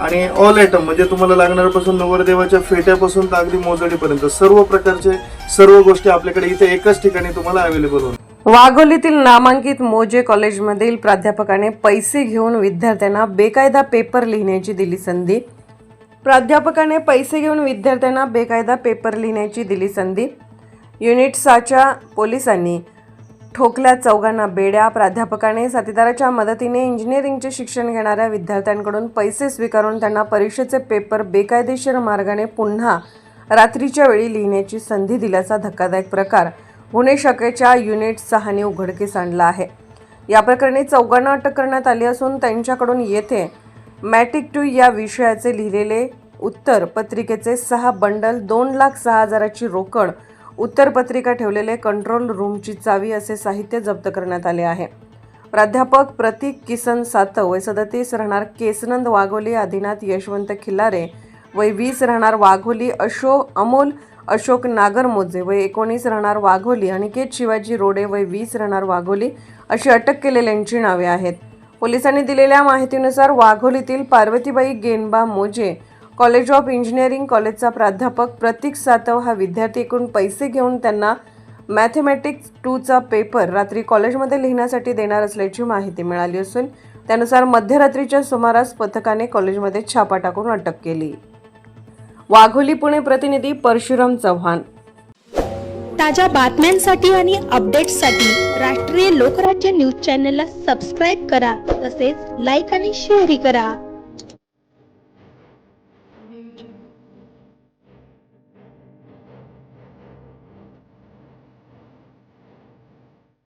आणि all item म्हणजे तुम्हाला लागणाऱ्यापासून नवरदेवाच्या फेट्यापासून तर अगदी मोजडीपर्यंत सर्व प्रकारचे सर्व गोष्टी आपल्याकडे इथे एकाच ठिकाणी तुम्हाला अवेलेबल होणार. वाघोलीतील नामांकित मोजे कॉलेजमधील प्राध्यापकाने पैसे घेऊन विद्यार्थ्यांना बेकायदा पेपर लिहिण्याची दिली संधी. प्राध्यापकाने पैसे घेऊन विद्यार्थ्यांना बेकायदा पेपर लिहिण्याची दिली संधी. युनिट साच्या पोलिसांनी ठोकल्या चौघांना बेड्या प्राध्यापकाने साथीदाराच्या मदतीने इंजिनिअरिंगचे शिक्षण घेणाऱ्या विद्यार्थ्यांकडून पैसे स्वीकारून त्यांना परीक्षेचे पेपर बेकायदेशीर मार्गाने पुन्हा रात्रीच्या वेळी लिहिण्याची संधी दिल्याचा धक्कादायक प्रकार गुन्हे शाखेच्या युनिट सहाने उघडकीस आणला आहे. या प्रकरणी चौघांना अटक करण्यात आली असून त्यांच्याकडून येथे मॅटिक टू या विषयाचे लिहिलेले उत्तर पत्रिकेचे सहा बंडल दोन लाख सहा हजाराची रोकड उत्तरपत्रिका ठेवलेले कंट्रोल रूमची चावी असे साहित्य जप्त करण्यात आले आहे. प्राध्यापक प्रतीक किसन सातव वय सदतीस राहणार केसनंद वाघोली आदिनाथ यशवंत खिल्लारे वय वीस राहणार वाघोली अशो अमोल अशोक नागरमोजे वय एकोणीस राहणार वाघोली अनिकेत शिवाजी रोडे वय वीस राहणार वाघोली अशी अटक केलेल्यांची नावे आहेत. पोलिसांनी दिलेल्या माहितीनुसार वाघोलीतील पार्वतीबाई गेनबा मोजे कॉलेज ऑफ इंजिनिअरिंग कॉलेजचा प्राध्यापक प्रतीक सातव हा विद्यार्थीकडून पैसे घेऊन त्यांना मॅथमॅटिक्स टूचा पेपर रात्री कॉलेजमध्ये लिहिण्यासाठी देणार असल्याची माहिती मिळाली असून त्यानुसार मध्यरात्रीच्या सुमारास पथकाने कॉलेजमध्ये छापा टाकून अटक केली. वाघोली पुणे प्रतिनिधी परशुराम चव्हाण. ताज्या बातम्यांसाठी आणि अपडेट्ससाठी राष्ट्रीय लोकराज्य न्यूज चॅनलला सबस्क्राईब करा तसेच लाईक आणि शेअरही करा.